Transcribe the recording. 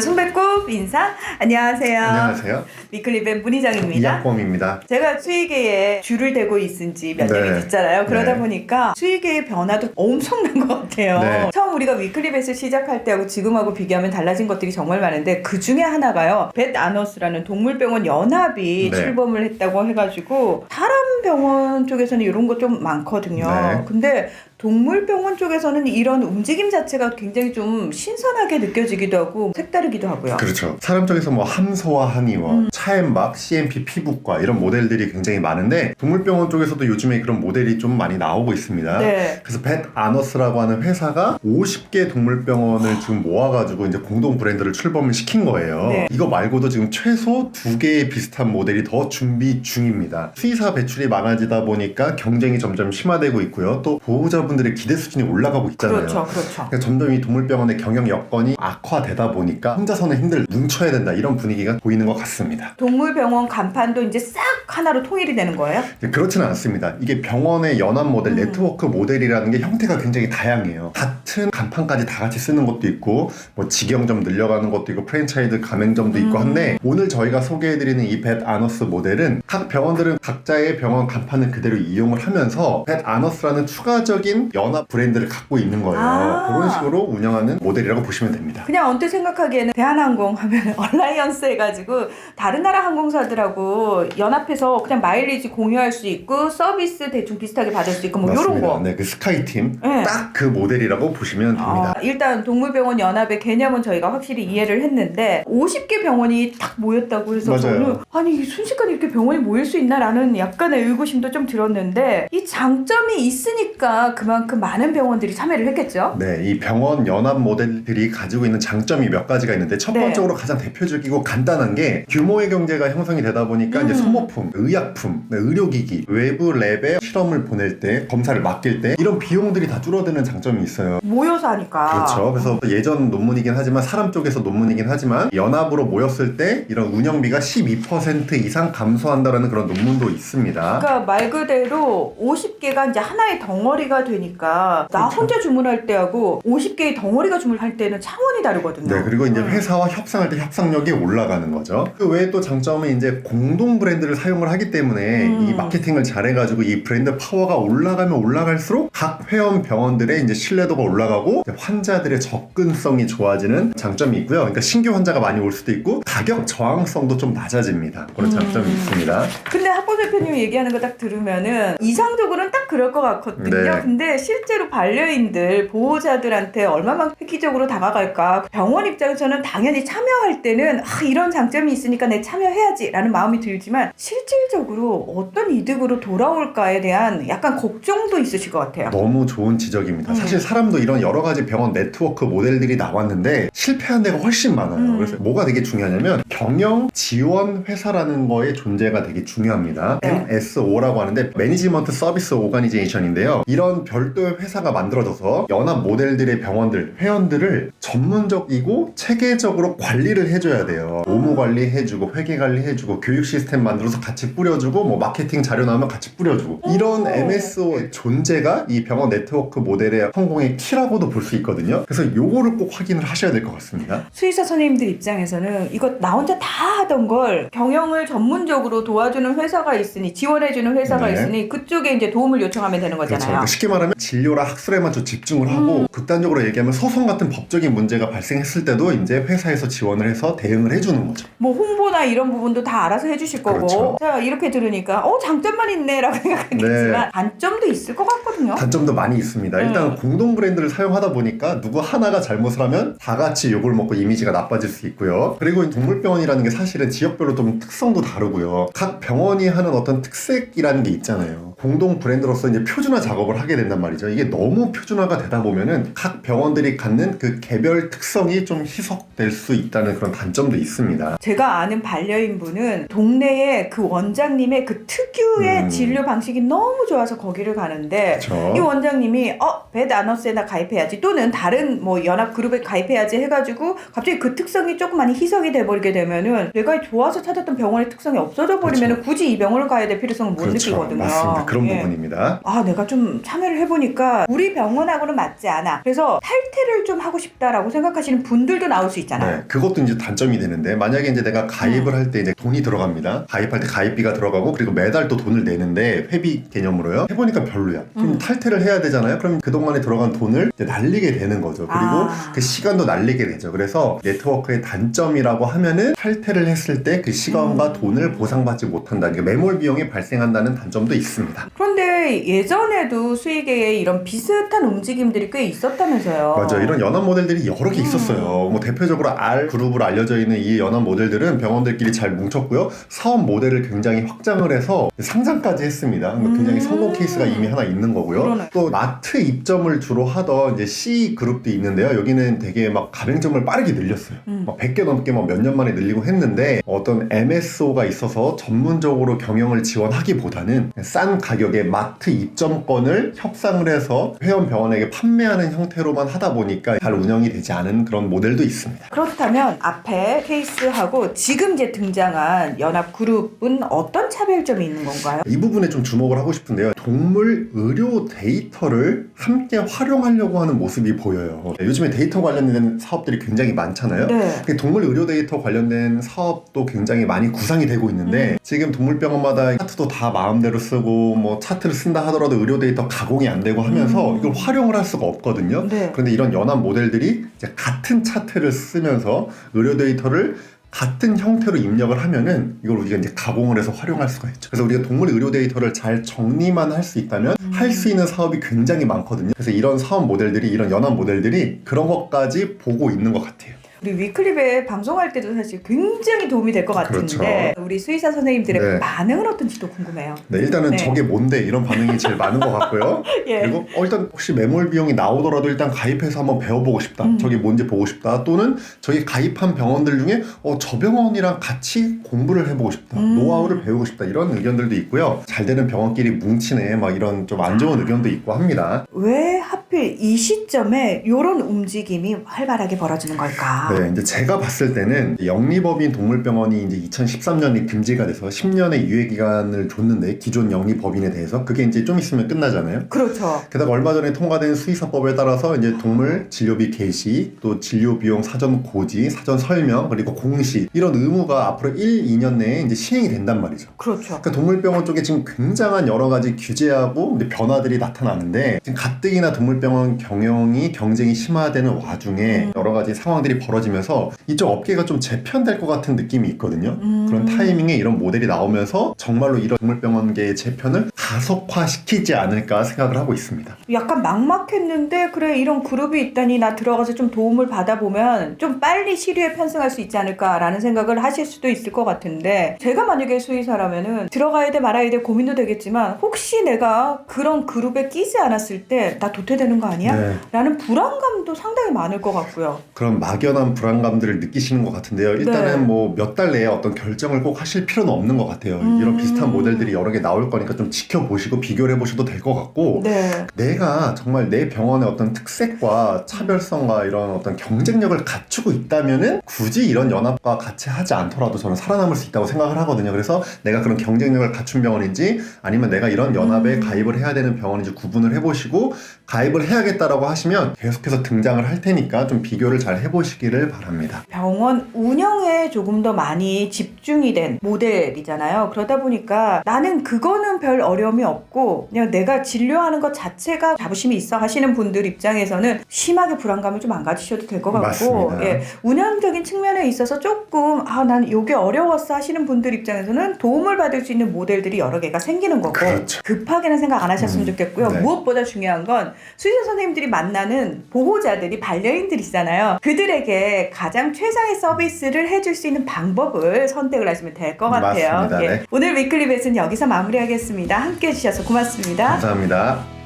손배꼽 인사 안녕하세요. 안녕하세요. 위클리벤 문희정입니다. 이학범입니다. 제가 수의계에 줄을 대고 있은 지몇 네. 년이 됐잖아요. 그러다 네. 보니까 수의계의 변화도 엄청난 것 같아요. 네. 처음 우리가 위클리벳을 시작할 때하고 지금하고 비교하면 달라진 것들이 정말 많은데 그 중에 하나가요. 벳 아너스라는 동물병원 연합이 네. 출범을 했다고 해가지고 사람 병원 쪽에서는 이런 거 좀 많거든요. 네. 근데 동물병원 쪽에서는 이런 움직임 자체가 굉장히 좀 신선하게 느껴지기도 하고 색다르기도 하고요. 그렇죠. 사람 쪽에서 뭐 함소와 한의원, 음. 차엠박, CMP 피부과 이런 모델들이 굉장히 많은데 동물병원 쪽에서도 요즘에 그런 모델이 좀 많이 나오고 있습니다. 네. 그래서 벳 아너스라고 하는 회사가 50개 동물병원을 지금 모아가지고 이제 공동 브랜드를 출범을 시킨 거예요. 네. 이거 말고도 지금 최소 두 개의 비슷한 모델이 더 준비 중입니다. 수의사 배출이 많아지다 보니까 경쟁이 점점 심화되고 있고요. 또 보호자분들의 기대 수준이 올라가고 있잖아요. 그렇죠, 그렇죠. 그러니까 점점 이 동물병원의 경영 여건이 악화되다 보니까 혼자서는 힘들 뭉쳐야 된다 이런 분위기가 보이는 것 같습니다. 동물병원 간판도 이제 싹 하나로 통일이 되는 거예요? 이제 그렇지는 않습니다. 이게 병원의 연합 모델, 음. 네트워크 모델이라는 게 형태가 굉장히 다양해요. 같은 간판까지 다 같이 쓰는 것도 있고, 뭐 직영점 늘려가는 것도 있고, 프랜차이즈 가맹점도 있고 음. 한데, 오늘 저희가 소개해드리는 이 벳 아너스 모델은 각 병원들은 각자의 병원 간판을 그대로 이용을 하면서 벳 아너스라는 추가적인 연합 브랜드를 갖고 있는 거예요. 아. 그런 식으로 운영하는 모델이라고 보시면 됩니다. 그냥 언뜻 생각하기에는 대한항공 하면 얼라이언스 해가지고 다른 나라 항공사들하고 연합해서 그냥 마일리지 공유할 수 있고 서비스 대충 비슷하게 받을 수 있고 뭐 이런 맞습니다. 거. 네, 그 스카이팀 네. 딱그 모델이라고 보시면 됩니다. 어, 일단 동물병원 연합의 개념은 저희가 확실히 이해를 했는데 50개 병원이 딱 모였다고 해서 맞아요. 저는 아니 순식간에 이렇게 병원이 모일 수 있나라는 약간의 의구심도 좀 들었는데 이 장점이 있으니까 그만큼 많은 병원들이 참여를 했겠죠. 네, 이 병원 연합 모델들이 가지고 있는 장점이 몇 가지가 있는데 첫 네. 번째로 가장 대표적이고 간단한 게 규모의 경제가 형성이 되다 보니까 음. 이제 소모품, 의약품, 네, 의료기기, 외부 랩에 실험을 보낼 때 검사를 맡길 때 이런 비용들이 다 줄어드는 장점이 있어요. 모여서 하니까. 그렇죠. 그래서 예전 논문이긴 하지만 사람 쪽에서 논문이긴 하지만 연합으로 모였을 때 이런 운영비가 12% 이상 감소한다라는 그런 논문도 있습니다. 그러니까 말 그대로 50개가 이제 하나의 덩어리가 되니까 나 그렇죠. 혼자 주문할 때하고 50개의 덩어리가 주문할 때는 차원이 다르거든요. 네, 그리고 이제 음. 회사와 협상할 때 협상력이 올라가는 거죠. 그 외에 또 장점은 이제 공동 브랜드를 사용을 하기 때문에 음. 이 마케팅을 잘해가지고 이 브랜드 파워가 올라가면 올라갈수록 각 회원 병원들의 이제 신뢰도가 올라가고 이제 환자들의 접근성이 좋아지는 장점이 있고요. 그러니까 신규 환자가 많이 올 수도 있고 가격 저항성도 좀 낮아집니다. 그런 장점이 음. 있습니다. 근데 학보 대표님이 얘기하는 거 딱 들으면은 이상적으로는 딱 그럴 것 같거든요. 네. 근데 실제로 반려인들 보호자들한테 얼마만큼 획기적으로 다가갈까? 병원 입장에서는 당연히 참여할 때는 아, 이런 장점이 있으니까 내 참여해야지라는 마음이 들지만 실질적으로 어떤 이득으로 돌아올까에 대한 약간 걱정도 있으실 것 같아요. 너무 좋은 지적입니다. 음. 사실 사람도 이런 여러 가지 병원 네트워크 모델들이 나왔는데 실패한 데가 훨씬 많아요. 음. 그래서 뭐가 되게 중요하냐면 경영 지원 회사라는 거의 존재가 되게 중요합니다. 네. MSO라고 하는데 매니지먼트 서비스 오가니제이션인데요. 이런 별도의 회사가 만들어져서 연합 모델들의 병원들, 회원들을 전문적이고 체계적으로 관리를 해줘야 돼요. 업무 관리 해주고 회계 관리 해주고 교육 시스템 만들어서 같이 뿌려주고 뭐 마케팅 자료 나오면 같이 뿌려주고 이런 오. MSO 존재가 이 병원 네트워크 모델의 성공의 키라고도 볼 수 있거든요. 그래서 요거를 꼭 확인을 하셔야 될 것 같습니다. 수의사 선생님들 입장에서는 이거 나 혼자 다 하던 걸 경영을 전문적으로 도와주는 회사가 있으니 지원해주는 회사가 네. 있으니 그쪽에 이제 도움을 요청하면 되는 그렇죠. 거잖아요. 그러니까 쉽게 말하면 진료랑 학술에만 좀 집중을 하고 음. 극단적으로 얘기하면 소송 같은 법적인 문제가 발생했을 때도 이제 회사에서 지원을 해서 대응을 해주는 거죠. 뭐 홍보나 이런 부분도 다 알아서 해주실 거고 그렇죠. 자 이렇게 들으니까 어 장점만 있네라고 생각하겠지만 네. 단점도 있을 것 같거든요. 단점도 많이 있습니다. 일단 음. 공동 브랜드를 사용하다 보니까 누구 하나가 잘못을 하면 다 같이 욕을 먹고 이미지가 나빠질 수 있고요. 그리고 이 동물병원이라는 게 사실은 지역별로 좀 특성도 다르고요. 각 병원이 하는 어떤 특색이라는 게 있잖아요. 공동 브랜드로서 이제 표준화 작업을 하게 된단 말이죠. 이게 너무 표준화가 되다 보면은 각 병원들이 갖는 그 개별 특성이 좀 희석될 수 있다는 그런 단점도 있습니다. 제가 아는 반려인 분은 동네에 그 원장님의 그 특유의 음. 진료 방식이 너무 좋아서 거기를 가는데 그렇죠. 이 원장님이 어 배드 아너스에나 가입해야지 또는 다른 뭐 연합 그룹에 가입해야지 해가지고 갑자기 그 특성이 조금 많이 희석이 돼버리게 되면은 내가 좋아서 찾았던 병원의 특성이 없어져 버리면은 굳이 이 병원을 가야 될 필요성을 못 그렇죠. 느끼거든요. 맞습니다. 그런 예. 부분입니다. 아, 내가 좀 참여를 해보니까 우리 병원하고는 맞지 않아. 그래서 탈퇴를 좀 하고 싶다라고 생각하시는 분들도 나올 수 있잖아요. 네, 그것도 이제 단점이 되는데 만약에 이제 내가 가입을 할 때 이제 돈이 들어갑니다. 가입할 때 가입비가 들어가고 그리고 매달 또 돈을 내는데 회비 개념으로요. 해보니까 별로야. 그럼 음. 탈퇴를 해야 되잖아요. 그럼 그 동안에 들어간 돈을 이제 날리게 되는 거죠. 그리고 아. 그 시간도 날리게 되죠. 그래서 네트워크의 단점이라고 하면은 탈퇴를 했을 때 그 시간과 음. 돈을 보상받지 못한다는 게 매몰 비용이 발생한다는 단점도 있습니다. 그런데 예전에도 수익에 이런 비슷한 움직임들이 꽤 있었다면서요. 맞아 이런 연합 모델들이 여러 개 음. 있었어요 뭐 대표적으로 R 그룹으로 알려져 있는 이 연합 모델들은 병원들끼리 잘 뭉쳤고요 사업 모델을 굉장히 확장을 해서 상장까지 했습니다 굉장히 음. 성공 케이스가 이미 하나 있는 거고요 그러네. 또 마트 입점을 주로 하던 이제 C 그룹도 있는데요 여기는 되게 막 가맹점을 빠르게 늘렸어요 음. 막 100개 넘게 막 몇 년 만에 늘리고 했는데 어떤 MSO가 있어서 전문적으로 경영을 지원하기보다는 싼 가격에 마트 입점권을 협상을 해서 회원 병원에게 판매하는 형태로만 하다 보니까 잘 운영이 되지 않은 그런 모델도 있습니다. 그렇다면 앞에 케이스하고 지금 이제 등장한 연합 그룹은 어떤 차별점이 있는 건가요? 이 부분에 좀 주목을 하고 싶은데요. 동물 의료 데이터를 함께 활용하려고 하는 모습이 보여요. 요즘에 데이터 관련된 사업들이 굉장히 많잖아요. 네. 그 동물 의료 데이터 관련된 사업도 굉장히 많이 구상이 되고 있는데 음. 지금 동물병원마다 차트도 다 마음대로 쓰고 뭐 차트를 쓴다 하더라도 의료 데이터 가공이 안 되고 하면서 음. 이걸 활용을 할 수가 없거든요. 네. 그런데 이런 연합 모델들이 같은 차트를 쓰면서 의료 데이터를 같은 형태로 입력을 하면은 이걸 우리가 이제 가공을 해서 활용할 수가 있죠. 그래서 우리가 동물 의료 데이터를 잘 정리만 할 수 있다면 음. 할수 있는 사업이 굉장히 많거든요. 그래서 이런 사업 모델들이 이런 연합 모델들이 그런 것까지 보고 있는 것 같아요. 우리 위클립에 방송할 때도 사실 굉장히 도움이 될 것 같은데 우리 수의사 선생님들의 네. 반응은 어떤지도 궁금해요. 네, 일단은 네. 저게 뭔데 이런 반응이 제일 많은 것 같고요. 예. 그리고 어, 일단 혹시 매몰 비용이 나오더라도 일단 가입해서 한번 배워보고 싶다. 음. 저게 뭔지 보고 싶다. 또는 저기 가입한 병원들 중에 어, 저 병원이랑 같이 공부를 해보고 싶다. 음. 노하우를 배우고 싶다. 이런 의견들도 있고요. 잘 되는 병원끼리 뭉치네. 막 이런 좀 안 좋은 의견도 있고 합니다. 왜 하필 이 시점에 이런 움직임이 활발하게 벌어지는 걸까? 네, 이제 제가 봤을 때는 영리법인 동물병원이 이제 2013년에 금지가 돼서 10년의 유예 기간을 줬는데 기존 영리법인에 대해서 그게 이제 좀 있으면 끝나잖아요. 그렇죠. 게다가 얼마 전에 통과된 수의사법에 따라서 이제 동물 진료비 개시, 또 진료 비용 사전 고지, 사전 설명, 그리고 공시 이런 의무가 앞으로 1, 2년 내에 이제 시행이 된단 말이죠. 그렇죠. 그러니까 동물병원 쪽에 지금 굉장한 여러 가지 규제하고 변화들이 나타나는데 지금 가뜩이나 동물병원 경영이 경쟁이 심화되는 와중에 음. 여러 가지 상황들이 벌어 지면서 이쪽 업계가 좀 재편될 것 같은 느낌이 있거든요. 음. 그런 타이밍에 이런 모델이 나오면서 정말로 이런 동물병원계의 재편을 가속화시키지 않을까 생각을 하고 있습니다. 약간 막막했는데 그래 이런 그룹이 있다니 나 들어가서 좀 도움을 받아보면 좀 빨리 시류에 편승할 수 있지 않을까라는 생각을 하실 수도 있을 것 같은데 제가 만약에 수의사라면은 들어가야 돼 말아야 돼 고민도 되겠지만 혹시 내가 그런 그룹에 끼지 않았을 때 나 도태되는 거 아니야? 네. 라는 불안감도 상당히 많을 것 같고요. 그런 막연한 불안감들을 느끼시는 것 같은데요. 일단은 네. 뭐몇 달 내에 어떤 결정을 꼭 하실 필요는 없는 것 같아요. 음. 이런 비슷한 모델들이 여러 개 나올 거니까 좀 지켜 보시고 비교를 해보셔도 될 것 같고 네. 내가 정말 내 병원의 어떤 특색과 차별성과 이런 어떤 경쟁력을 갖추고 있다면은 굳이 이런 연합과 같이 하지 않더라도 저는 살아남을 수 있다고 생각을 하거든요. 그래서 내가 그런 경쟁력을 갖춘 병원인지 아니면 내가 이런 연합에 음. 가입을 해야 되는 병원인지 구분을 해보시고 가입을 해야겠다라고 하시면 계속해서 등장을 할 테니까 좀 비교를 잘 해보시기를 바랍니다. 병원 운영에 조금 더 많이 집중이 된 모델이잖아요. 그러다 보니까 나는 그거는 별 어려 움이 없고 그냥 내가 진료하는 것 자체가 자부심이 있어 하시는 분들 입장에서는 심하게 불안감을 좀 안 가지셔도 될 것 같고 맞습니다. 예, 운영적인 측면에 있어서 조금 아 난 요게 어려웠어 하시는 분들 입장에서는 도움을 받을 수 있는 모델들이 여러 개가 생기는 거고 그렇죠. 급하게는 생각 안 하셨으면 음, 좋겠고요. 네. 무엇보다 중요한 건 수의사 선생님들이 만나는 보호자들이 반려인들 있잖아요. 그들에게 가장 최상의 서비스를 해줄 수 있는 방법을 선택을 하시면 될 것 같아요. 맞습니다. 예. 네. 오늘 위클리 벳은 여기서 마무리하겠습니다. 함께 해주셔서 고맙습니다. 감사합니다.